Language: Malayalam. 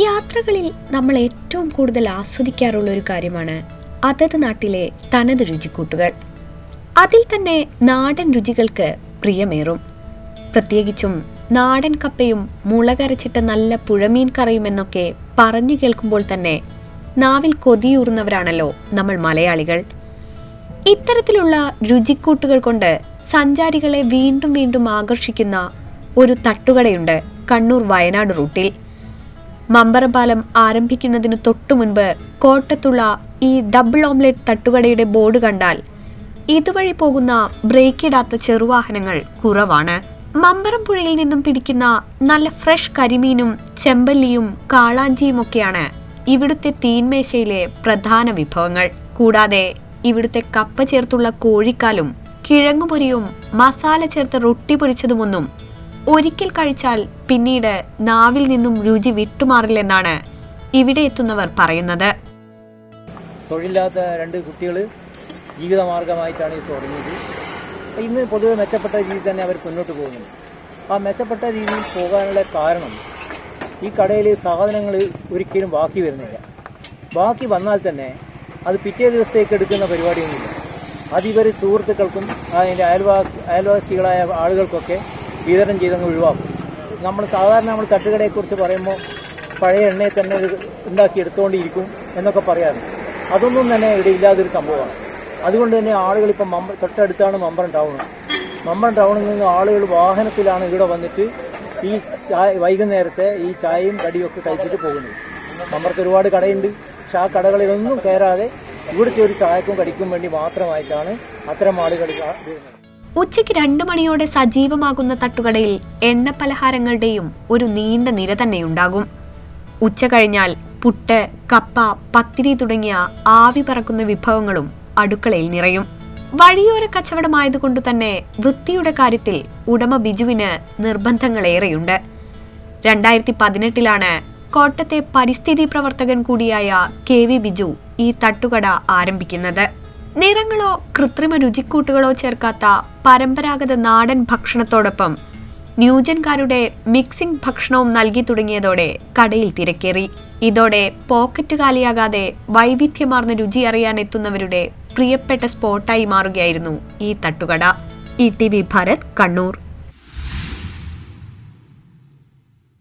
യാത്രകളിൽ നമ്മൾ ഏറ്റവും കൂടുതൽ ആസ്വദിക്കാറുള്ള ഒരു കാര്യമാണ് അതത് നാട്ടിലെ തനത് രുചിക്കൂട്ടുകൾ. അതിൽ തന്നെ നാടൻ രുചികൾക്ക് പ്രിയമേറും. പ്രത്യേകിച്ചും നാടൻ കപ്പയും മുളകരച്ചിട്ട നല്ല പുഴമീൻ കറിയും എന്നൊക്കെ പറഞ്ഞു കേൾക്കുമ്പോൾ തന്നെ നാവിൽ കൊതിയൂറുന്നവരാണല്ലോ നമ്മൾ മലയാളികൾ. ഇത്തരത്തിലുള്ള രുചിക്കൂട്ടുകൾ കൊണ്ട് സഞ്ചാരികളെ വീണ്ടും വീണ്ടും ആകർഷിക്കുന്ന ഒരു തട്ടുകടയുണ്ട് കണ്ണൂർ വയനാട് റൂട്ടിൽ. മമ്പറപാലം ആരംഭിക്കുന്നതിന് തൊട്ടു മുൻപ് കോട്ടത്തുള്ള ഈ ഡബിൾ ഓംലെറ്റ് തട്ടുകടയുടെ ബോർഡ് കണ്ടാൽ ഇതുവഴി പോകുന്ന ബ്രേക്കിടാത്ത ചെറുവാഹനങ്ങൾ കുറവാണ്. മമ്പറം പുഴയിൽ നിന്നും പിടിക്കുന്ന നല്ല ഫ്രഷ് കരിമീനും ചെമ്പല്ലിയും കാളാഞ്ചിയും ഒക്കെയാണ് ഇവിടുത്തെ തീൻമേശയിലെ പ്രധാന വിഭവങ്ങൾ. കൂടാതെ ഇവിടുത്തെ കപ്പ ചേർത്തുള്ള കോഴിക്കാലും കിഴങ്ങുപൊരിയും മസാല ചേർത്ത റൊട്ടി പൊരിച്ചതുമൊന്നും ഒരിക്കൽ കഴിച്ചാൽ പിന്നീട് നാവിൽ നിന്നും രുചി വിട്ടുമാറില്ലെന്നാണ് ഇവിടെ എത്തുന്നവർ പറയുന്നത്. തൊഴിലില്ലാത്ത രണ്ട് കുട്ടികൾ ജീവിതമാർഗമായിട്ടാണ് ഇത് തുടങ്ങിയത്. ഇന്ന് പൊതുവെ മെച്ചപ്പെട്ട രീതിയിൽ തന്നെ അവർ മുന്നോട്ട് പോകുന്നു. ആ മെച്ചപ്പെട്ട രീതിയിൽ പോകാനുള്ള കാരണം ഈ കടയിൽ സാധനങ്ങൾ ഒരിക്കലും ബാക്കി വരുന്നില്ല. ബാക്കി വന്നാൽ തന്നെ അത് പിറ്റേ ദിവസത്തേക്ക് എടുക്കുന്ന പരിപാടിയൊന്നുമില്ല. അതിവർ സുഹൃത്തുക്കൾക്കും അതിന്റെ അയൽവാ അയൽവാസികളായ ആളുകൾക്കൊക്കെ വിതരണം ചെയ്തങ്ങ് ഒഴിവാക്കും. നമ്മൾ സാധാരണ നമ്മൾ തട്ടുകടയെക്കുറിച്ച് പറയുമ്പോൾ പഴയ എണ്ണയെ തന്നെ ഉണ്ടാക്കി എടുത്തുകൊണ്ടിരിക്കും എന്നൊക്കെ പറയാറുണ്ട്. അതൊന്നും തന്നെ ഇവിടെ ഇല്ലാതൊരു സംഭവമാണ്. അതുകൊണ്ട് തന്നെ ആളുകൾ ഇപ്പം മമ്പ തൊട്ടടുത്താണ് മമ്പറം ടൗൺ. മമ്പറം ടൗണിൽ നിന്ന് ആളുകൾ വാഹനത്തിലാണ് ഇവിടെ വന്നിട്ട് ഈ ചായ വൈകുന്നേരത്തെ ഈ ചായയും കടിയൊക്കെ കഴിച്ചിട്ട് പോകുന്നത്. മമ്പറത്ത് ഒരുപാട് കടയുണ്ട്. പക്ഷെ ആ കടകളിലൊന്നും കയറാതെ ഇവിടുത്തെ ഒരു ചായക്കും കടിക്കും വേണ്ടി മാത്രമായിട്ടാണ് അത്തരം ആളുകൾ വരുന്നത് ഉച്ചയ്ക്ക് രണ്ടു മണിയോടെ സജീവമാകുന്ന തട്ടുകടയിൽ എണ്ണ പലഹാരങ്ങളുടെയും ഒരു നീണ്ട നിര തന്നെ ഉണ്ടാകും ഉച്ച കഴിഞ്ഞാൽ പുട്ട് കപ്പ പത്തിരി തുടങ്ങിയ ആവി പറക്കുന്ന വിഭവങ്ങളും അടുക്കളയിൽ നിറയും. വഴിയോര കച്ചവടമായതുകൊണ്ട് തന്നെ വൃത്തിയുടെ കാര്യത്തിൽ ഉടമ ബിജുവിന് നിർബന്ധങ്ങളേറെയുണ്ട്. രണ്ടായിരത്തി പതിനെട്ടിലാണ് കോട്ടത്തെ പരിസ്ഥിതി പ്രവർത്തകൻ കൂടിയായ കെ വി ബിജു ഈ തട്ടുകട ആരംഭിക്കുന്നത്. നിറങ്ങളോ കൃത്രിമ രുചിക്കൂട്ടുകളോ ചേർക്കാത്ത പരമ്പരാഗത നാടൻ ഭക്ഷണത്തോടൊപ്പം ന്യൂജൻകാരുടെ മിക്സിംഗ് ഭക്ഷണവും നൽകി തുടങ്ങിയതോടെ കടയിൽ തിരക്കേറി. ഇതോടെ പോക്കറ്റ് കാലിയാകാതെ വൈവിധ്യമാർന്ന രുചി അറിയാൻ എത്തുന്നവരുടെ പ്രിയപ്പെട്ട സ്പോട്ടായി മാറുകയായിരുന്നു ഈ തട്ടുകട. E T V Bharat Kannur.